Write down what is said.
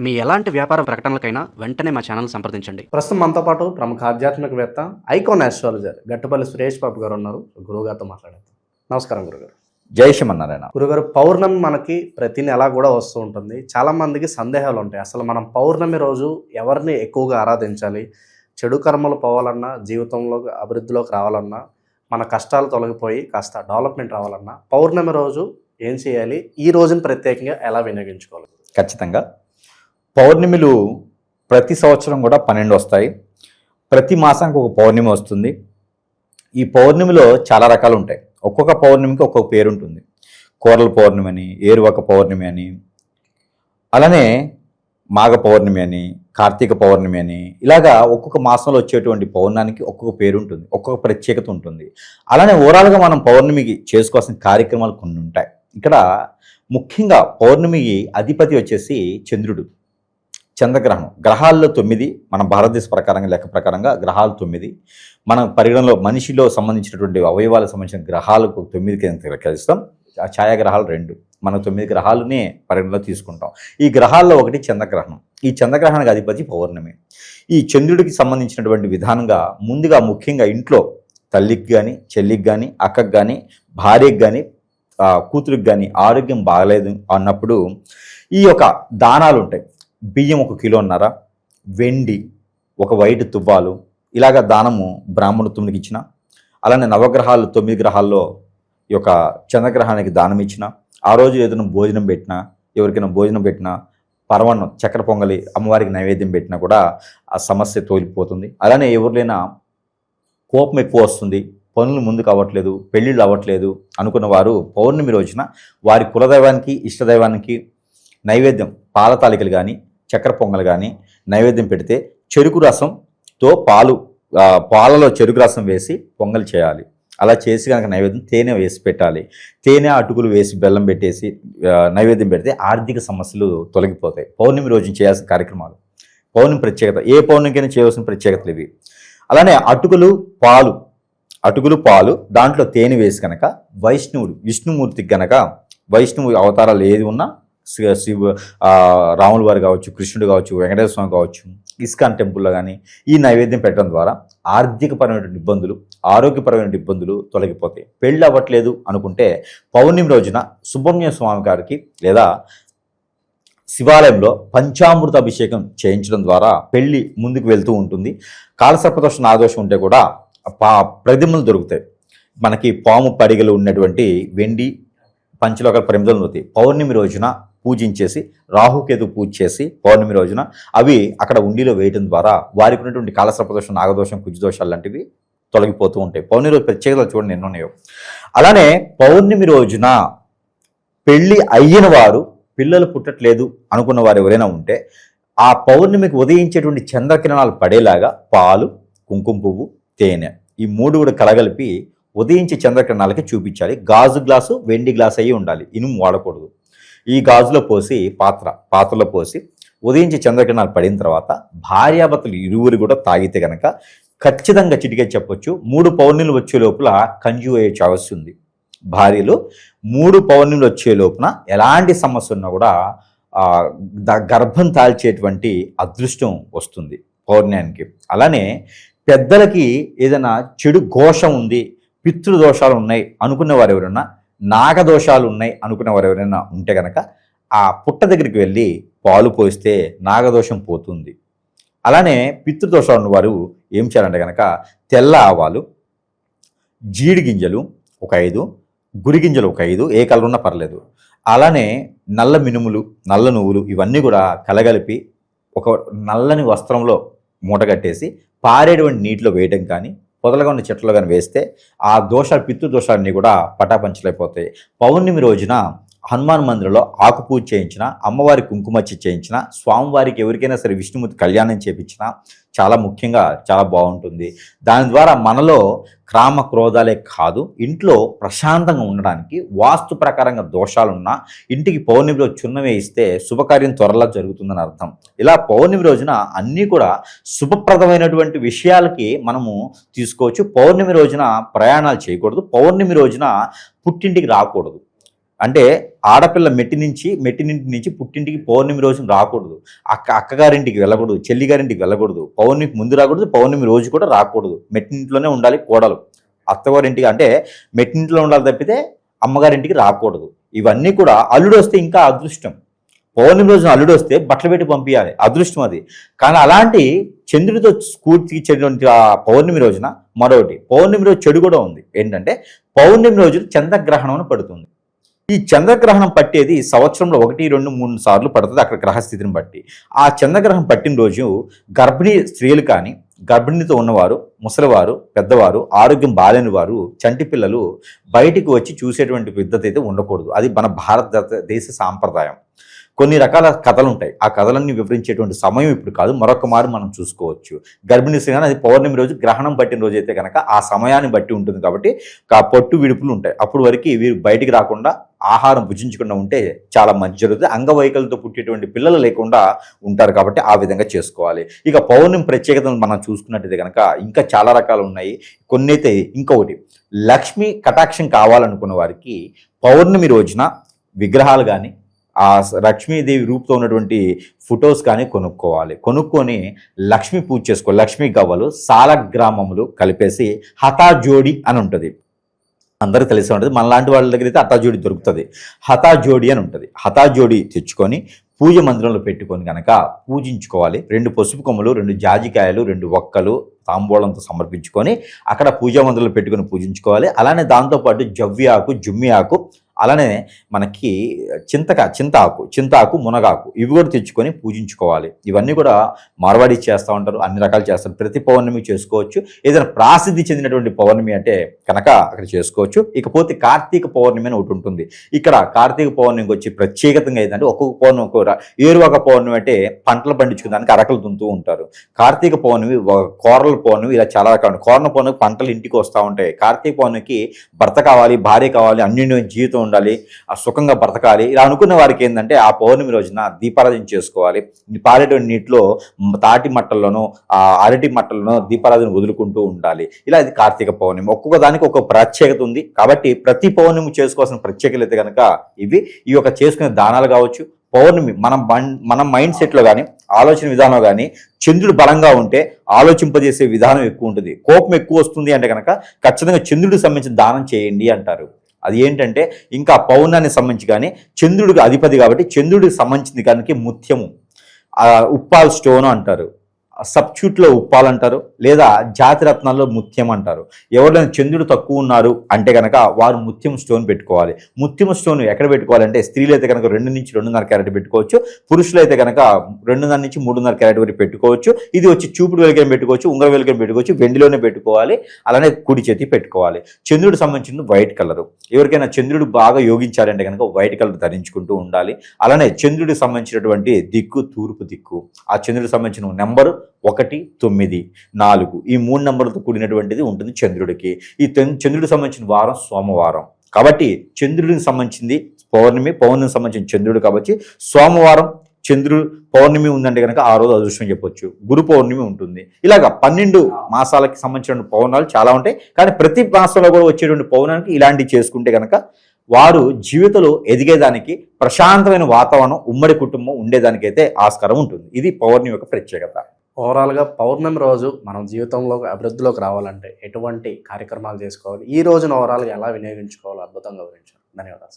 మీ ఎలాంటి వ్యాపార ప్రకటనలకైనా వెంటనే మా ఛానల్ సంప్రదించండి. ప్రస్తుతం మనతో పాటు ప్రముఖ ఆధ్యాత్మికవేత్త ఐకాన్ ఆస్ట్రాలజర్ గట్టుపల్లి సురేష్ బాబు గారు ఉన్నారు. గురువుగారితో మాట్లాడేద్దాం. నమస్కారం గురుగారు. జై శ్రీమన్నారాయణ. గురుగారు పౌర్ణమి మనకి ప్రతి నెల కూడా వస్తూ ఉంటుంది. చాలా మందికి సందేహాలు ఉంటాయి. అసలు మనం పౌర్ణమి రోజు ఎవరిని ఎక్కువగా ఆరాధించాలి? చెడు కర్మలు పోవాలన్నా జీవితంలో అభివృద్ధిలోకి రావాలన్నా మన కష్టాలు తొలగిపోయి కాస్త డెవలప్మెంట్ రావాలన్నా పౌర్ణమి రోజు ఏం చేయాలి? ఈ రోజుని ప్రత్యేకంగా ఎలా వినియోగించుకోవాలి? ఖచ్చితంగా. పౌర్ణమిలు ప్రతి సంవత్సరం కూడా పన్నెండు వస్తాయి. ప్రతి మాసానికి ఒక పౌర్ణమి వస్తుంది. ఈ పౌర్ణమిలో చాలా రకాలు ఉంటాయి. ఒక్కొక్క పౌర్ణమికి ఒక్కొక్క పేరు ఉంటుంది. కూరల పౌర్ణమి అని ఏరువక పౌర్ణమి అని అలానే మాఘ పౌర్ణమి అని కార్తీక పౌర్ణమి అని ఇలాగా ఒక్కొక్క మాసంలో వచ్చేటువంటి పౌర్ణానికి ఒక్కొక్క పేరు ఉంటుంది. ఒక్కొక్క ప్రత్యేకత ఉంటుంది. అలానే ఓవరాల్గా మనం పౌర్ణమికి చేసుకోవాల్సిన కార్యక్రమాలు కొన్ని ఉంటాయి. ఇక్కడ ముఖ్యంగా పౌర్ణమికి అధిపతి వచ్చేసి చంద్రుడు. చంద్రగ్రహణం. గ్రహాల్లో తొమ్మిది మన భారతదేశ ప్రకారంగా లెక్క ప్రకారంగా గ్రహాలు తొమ్మిది. మన పరిగణలో మనిషిలో సంబంధించినటువంటి అవయవాలకు సంబంధించిన గ్రహాలకు తొమ్మిది కింద కలిస్తాం ఆ ఛాయాగ్రహాలు రెండు. మనం తొమ్మిది గ్రహాలనే పరిగణలో తీసుకుంటాం. ఈ గ్రహాల్లో ఒకటి చంద్రగ్రహణం. ఈ చంద్రగ్రహణకు అధిపతి పౌర్ణమి. ఈ చంద్రుడికి సంబంధించినటువంటి విధానంగా ముందుగా ముఖ్యంగా ఇంట్లో తల్లికి కానీ చెల్లికి కానీ అక్కకి కానీ భార్యకి కానీ కూతురికి కానీ ఆరోగ్యం బాగలేదు అన్నప్పుడు ఈ యొక్క దానాలు ఉంటాయి బియ్యం ఒక కిలోన్నర వెండి ఒక వైట్ తువ్వాలు. ఇలాగ దానము బ్రాహ్మణత్వంకి ఇచ్చిన. అలానే నవగ్రహాలు తొమ్మిది గ్రహాల్లో ఈ యొక్క చంద్రగ్రహానికి దానం ఇచ్చిన. ఆ రోజు ఏదైనా భోజనం పెట్టినా ఎవరికైనా భోజనం పెట్టినా పరవన్నం చక్కెర పొంగలి అమ్మవారికి నైవేద్యం పెట్టినా కూడా ఆ సమస్య తోలిపోతుంది. అలానే ఎవరిలైనా కోపం ఎక్కువ వస్తుంది పనులు ముందుకు అవ్వట్లేదు పెళ్ళిళ్ళు అవ్వట్లేదు అనుకున్న వారు పౌర్ణమి రోజున వారి కులదైవానికి ఇష్టదైవానికి నైవేద్యం పాల తాలికలు కానీ చక్కెర పొంగలు కానీ నైవేద్యం పెడితే చెరుకు రసంతో పాలు పాలలో చెరుకు రసం వేసి పొంగల్ చేయాలి. అలా చేసి కనుక నైవేద్యం తేనె వేసి పెట్టాలి. తేనె అటుకులు వేసి బెల్లం పెట్టేసి నైవేద్యం పెడితే ఆర్థిక సమస్యలు తొలగిపోతాయి. పౌర్ణమి రోజు చేయాల్సిన కార్యక్రమాలు. పౌర్ణమి ప్రత్యేకత ఏ పౌర్ణమికైనా చేయవలసిన ప్రత్యేకతలు ఇవి. అలానే అటుకులు పాలు అటుకులు పాలు దాంట్లో తేనె వేసి కనుక వైష్ణవుడు విష్ణుమూర్తికి గనక వైష్ణవు అవతారాలు ఏది ఉన్నా శివ రాములు వారు కావచ్చు కృష్ణుడు కావచ్చు వెంకటేశ్వర స్వామి కావచ్చు ఇస్కాన్ టెంపుల్లో కానీ ఈ నైవేద్యం పెట్టడం ద్వారా ఆర్థికపరమైనటువంటి ఇబ్బందులు ఆరోగ్యపరమైన ఇబ్బందులు తొలగిపోతాయి. పెళ్ళి అవ్వట్లేదు అనుకుంటే పౌర్ణమి రోజున సుబ్రహ్మణ్య స్వామి గారికి లేదా శివాలయంలో పంచామృత అభిషేకం చేయించడం ద్వారా పెళ్ళి ముందుకు వెళ్తూ ఉంటుంది. కాలసర్పదోష నాదోషం ఉంటే కూడా పా ప్రతిమలు దొరుకుతాయి. మనకి పాము పడిగలు ఉన్నటువంటి వెండి పంచలోకాల ప్రమిదలు దొరుకుతాయి. పౌర్ణమి రోజున పూజించేసి రాహుకేతు పూజ చేసి పౌర్ణమి రోజున అవి అక్కడ ఉండిలో వేయడం ద్వారా వారికి ఉన్నటువంటి కాలసర్పదోషం నాగదోషం కుజదోషాలు లాంటివి తొలగిపోతూ ఉంటాయి. పౌర్ణమి రోజు ప్రత్యేకతలు చూడండి ఎన్నున్నాయో అలానే పౌర్ణమి రోజున పెళ్ళి అయిన వారు పిల్లలు పుట్టట్లేదు అనుకున్న వారు ఎవరైనా ఉంటే ఆ పౌర్ణమికి ఉదయించేటువంటి చంద్రకిరణాలు పడేలాగా పాలు కుంకుమ పువ్వు తేనె ఈ మూడు కూడా కలగలిపి ఉదయించే చంద్రకిరణాలకి చూపించాలి. గాజు గ్లాసు వెండి గ్లాస్ అయ్యి ఉండాలి. ఇనుము వాడకూడదు. ఈ గాజులో పోసి పాత్ర పాత్రలో పోసి ఉదయించి చంద్రకిరణాలు పడిన తర్వాత భార్యాభర్తలు ఇరువురు కూడా తాగితే గనక ఖచ్చితంగా చిటికే చెప్పొచ్చు. మూడు పౌర్ణిలు వచ్చే లోపల కంజు అయ్యే ఛాన్స్ ఉంది. భార్యలు మూడు పౌర్ణిలు వచ్చే లోపల ఎలాంటి సమస్య ఉన్నా కూడా గర్భం తాల్చేటువంటి అదృష్టం వస్తుంది పౌర్ణానికి అలానే పెద్దలకి ఏదైనా చెడు ఘోషం ఉంది పితృదోషాలు ఉన్నాయి అనుకున్న వారు ఎవరన్నా నాగదోషాలు ఉన్నాయి అనుకున్న వారు ఎవరైనా ఉంటే కనుక ఆ పుట్ట దగ్గరికి వెళ్ళి పాలు పోస్తే నాగదోషం పోతుంది. అలానే పితృదోషాలు ఉన్నవారు ఏం చేయాలంటే కనుక తెల్ల ఆవాలు జీడి గింజలు ఒక ఐదు గురి గింజలు ఒక ఐదు ఏ కలర్ ఉన్నా పర్లేదు. అలానే నల్ల మినుములు నల్ల నువ్వులు ఇవన్నీ కూడా కలగలిపి ఒక నల్లని వస్త్రంలో మూటగట్టేసి పారేటువంటి నీటిలో వేయడం కానీ పొదలుగా ఉన్న చెట్లు కానీ వేస్తే ఆ దోషాలు పిత్తు దోషాలన్నీ కూడా పటాపంచలైపోతాయి. పౌర్ణమి రోజున హనుమాన్ మందిరంలో ఆకుపూజ చేయించిన అమ్మవారి కుంకుమచ్చి చేయించిన స్వామివారికి ఎవరికైనా సరే విష్ణుమూర్తి కళ్యాణం చేపించిన చాలా ముఖ్యంగా చాలా బాగుంటుంది. దాని ద్వారా మనలో క్రామ క్రోధాలే కాదు ఇంట్లో ప్రశాంతంగా ఉండడానికి వాస్తు ప్రకారంగా దోషాలున్నా ఇంటికి పౌర్ణమి రోజు చున్న వేయిస్తే శుభకార్యం త్వరలో జరుగుతుందని అర్థం. ఇలా పౌర్ణమి రోజున అన్నీ కూడా శుభప్రదమైనటువంటి విషయాలకి మనము తీసుకోవచ్చు. పౌర్ణమి రోజున ప్రయాణాలు చేయకూడదు. పౌర్ణమి రోజున పుట్టింటికి రాకూడదు. అంటే ఆడపిల్ల మెట్టి నుంచి మెట్టినింటి నుంచి పుట్టింటికి పౌర్ణమి రోజు రాకూడదు. అక్క అక్కగారింటికి వెళ్ళకూడదు చెల్లిగారింటికి వెళ్ళకూడదు. పౌర్ణమికి ముందు రాకూడదు పౌర్ణమి రోజు కూడా రాకూడదు. మెట్టింట్లోనే ఉండాలి కోడలు. అత్తగారింటికి అంటే మెట్టింట్లో ఉండాలి తప్పితే అమ్మగారింటికి రాకూడదు. ఇవన్నీ కూడా అల్లుడు వస్తే ఇంకా అదృష్టం. పౌర్ణమి రోజున అల్లుడు వస్తే బట్టలు పెట్టి పంపించాలి అదృష్టం అది. కానీ అలాంటి చంద్రుడితో స్ఫూర్తికి చెందినటువంటి ఆ పౌర్ణమి రోజున మరొకటి. పౌర్ణమి రోజు చెడు కూడా ఉంది. ఏంటంటే పౌర్ణమి రోజు చంద్రగ్రహణం అని పడుతుంది. ఈ చంద్రగ్రహణం పట్టేది సంవత్సరంలో ఒకటి రెండు మూడు సార్లు పడుతుంది అక్కడ గ్రహస్థితిని బట్టి. ఆ చంద్రగ్రహం పట్టిన రోజు గర్భిణీ స్త్రీలు కానీ గర్భిణీతో ఉన్నవారు ముసలివారు పెద్దవారు ఆరోగ్యం బాలేని వారు చంటి పిల్లలు బయటికి వచ్చి చూసేటువంటి పద్ధతి అయితే ఉండకూడదు. అది మన భారతదేశ సాంప్రదాయం. కొన్ని రకాల కథలు ఉంటాయి. ఆ కథలన్నీ వివరించేటువంటి సమయం ఇప్పుడు కాదు. మరొక మారు మనం చూసుకోవచ్చు. గర్భిణీ స్త్రీ కానీ అది పౌర్ణమి రోజు గ్రహణం పట్టిన రోజు అయితే కనుక ఆ సమయాన్ని బట్టి ఉంటుంది కాబట్టి ఆ పొట్టు విడుపులు ఉంటాయి. అప్పుడు వరకు వీరు బయటికి రాకుండా ఆహారం భుజించకుండా ఉంటే చాలా మంచి జరుగుతుంది. అంగవైకల్యంతో పుట్టేటువంటి పిల్లలు లేకుండా ఉంటారు కాబట్టి ఆ విధంగా చేసుకోవాలి. ఇక పౌర్ణమి ప్రత్యేకతను మనం చూసుకున్నట్టయితే కనుక ఇంకా చాలా రకాలు ఉన్నాయి. కొన్ని అయితే ఇంకొకటి లక్ష్మి కటాక్షం కావాలనుకున్న వారికి పౌర్ణమి రోజున విగ్రహాలు కానీ ఆ లక్ష్మీదేవి రూపుతో ఉన్నటువంటి ఫొటోస్ కానీ కొనుక్కోవాలి. కొనుక్కొని లక్ష్మీ పూజ చేసుకోవాలి లక్ష్మీ గవ్వలు సాలగ్రామములు కలిపేసి హతాజోడి అని ఉంటుంది. అందరూ తెలిసి ఉంటుంది. మనలాంటి వాళ్ళ దగ్గర అయితే హతాజోడి దొరుకుతుంది. హతాజోడి అని ఉంటుంది. హతాజోడి తెచ్చుకొని పూజ మందిరంలో పెట్టుకొని కనుక పూజించుకోవాలి. రెండు పసుపు కొమ్మలు రెండు జాజికాయలు రెండు ఒక్కలు తాంబూలంతో సమర్పించుకొని అక్కడ పూజా మందిరంలో పెట్టుకొని పూజించుకోవాలి. అలానే దాంతోపాటు జవ్వి ఆకు జుమ్మి ఆకు అలానే మనకి చింతక చింతాకు చింతాకు మునగాకు ఇవి కూడా తెచ్చుకొని పూజించుకోవాలి. ఇవన్నీ కూడా మార్వాడి చేస్తూ ఉంటారు అన్ని రకాలు చేస్తారు. ప్రతి పౌర్ణమి చేసుకోవచ్చు. ఏదైనా ప్రాసిద్ధి చెందినటువంటి పౌర్ణమి అంటే కనుక అక్కడ చేసుకోవచ్చు. ఇకపోతే కార్తీక పౌర్ణమి అని ఒకటి ఉంటుంది. ఇక్కడ కార్తీక పౌర్ణమికి వచ్చి ప్రత్యేకతంగా ఏంటంటే ఒక్కొక్క పౌర్ణమి ఒక్కొక్క ఏరువాక పౌర్ణమి అంటే పంటలు పండించుకోవడానికి అరకలు దుంతూ ఉంటారు. కార్తీక పౌర్ణమి కోరల పౌర్ణమి ఇలా చాలా రకాలు. కోరల పౌర్ణమి పంటలు ఇంటికి వస్తూ ఉంటాయి. కార్తీక పౌర్ణమికి భర్త కావాలి భార్య కావాలి అన్యోన్య జీవితం ఉండాలి ఆ సుఖంగా బ్రతకాలి. ఇలా అనుకున్న వారికి ఏంటంటే ఆ పౌర్ణమి రోజున దీపారాధన చేసుకోవాలి. పారేటువంటి నీటిలో తాటి మట్టల్లోనూ ఆ అరటి మట్టల్లోనూ దీపారాధన వదులుకుంటూ ఉండాలి. ఇలా ఇది కార్తీక పౌర్ణమి. ఒక్కొక్క దానికి ఒక ప్రత్యేకత ఉంది. కాబట్టి ప్రతి పౌర్ణమి చేసుకోవాల్సిన ప్రత్యేకత అయితే కనుక ఇవి. ఈ యొక్క చేసుకునే దానాలు కావచ్చు పౌర్ణమి మనం మన మైండ్ సెట్లో కానీ ఆలోచన విధానం కానీ చంద్రుడు బలంగా ఉంటే ఆలోచింపజేసే విధానం ఎక్కువ ఉంటుంది. కోపం ఎక్కువ వస్తుంది అంటే కనుక ఖచ్చితంగా చంద్రుడికి సంబంధించిన దానం చేయండి అంటారు. అది ఏంటంటే ఇంకా పౌర్ణానికి సంబంధించి కానీ చంద్రుడికి అధిపతి కాబట్టి చంద్రుడికి సంబంధించింది కనుక ముత్యము. ఉప్పాల్ స్టోన్ అంటారు. సబ్స్టిట్యూట్లో ఉప్పాలంటారు లేదా జాతిరత్నాల్లో ముత్యం అంటారు. ఎవరైనా చంద్రుడు తక్కువ ఉన్నారు అంటే కనుక వారు ముత్యం స్టోన్ పెట్టుకోవాలి. ముత్యం స్టోన్ ఎక్కడ పెట్టుకోవాలంటే స్త్రీలు అయితే కనుక రెండు నుంచి రెండున్నర క్యారెట్ పెట్టుకోవచ్చు. పురుషులు అయితే కనుక రెండున్నర నుంచి మూడున్నర క్యారెట్ వరకు పెట్టుకోవచ్చు. ఇది వచ్చి చూపుడు వెలికని పెట్టుకోవచ్చు ఉంగర వెలికని పెట్టుకోవచ్చు వెండిలోనే పెట్టుకోవాలి. అలానే కుడి చేతి పెట్టుకోవాలి. చంద్రుడు సంబంధించిన వైట్ కలర్. ఎవరికైనా చంద్రుడు బాగా యోగించాలంటే కనుక వైట్ కలర్ ధరించుకుంటూ ఉండాలి. అలానే చంద్రుడికి సంబంధించినటువంటి దిక్కు తూర్పు దిక్కు. ఆ చంద్రుడికి సంబంధించిన నెంబరు ఒకటి తొమ్మిది నాలుగు. ఈ మూడు నెంబర్లతో కూడినటువంటిది ఉంటుంది చంద్రుడికి. ఈ చంద్రుడికి సంబంధించిన వారం సోమవారం. కాబట్టి చంద్రుడికి సంబంధించింది పౌర్ణమి పౌర్ణమికి సంబంధించిన చంద్రుడు కాబట్టి సోమవారం చంద్రుడు పౌర్ణమి ఉందంటే కనుక ఆ రోజు అదృష్టం చెప్పొచ్చు. గురు పౌర్ణమి ఉంటుంది. ఇలాగ పన్నెండు మాసాలకి సంబంధించిన పౌర్ణాలు చాలా ఉంటాయి. కానీ ప్రతి మాసంలో కూడా వచ్చేటువంటి పౌర్ణానికి ఇలాంటివి చేసుకుంటే కనుక వారు జీవితంలో ఎదిగేదానికి ప్రశాంతమైన వాతావరణం ఉమ్మడి కుటుంబం ఉండేదానికైతే ఆస్కారం ఉంటుంది. ఇది పౌర్ణమి యొక్క ప్రత్యేకత. ఓవరాల్గా పౌర్ణమి రోజు మనం జీవితంలో అభివృద్ధిలోకి రావాలంటే ఎటువంటి కార్యక్రమాలు చేసుకోవాలి? ఈ రోజున ఓవరాల్గా ఎలా వినియోగించుకోవాలో అద్భుతంగా వివరించారు. ధన్యవాదాలు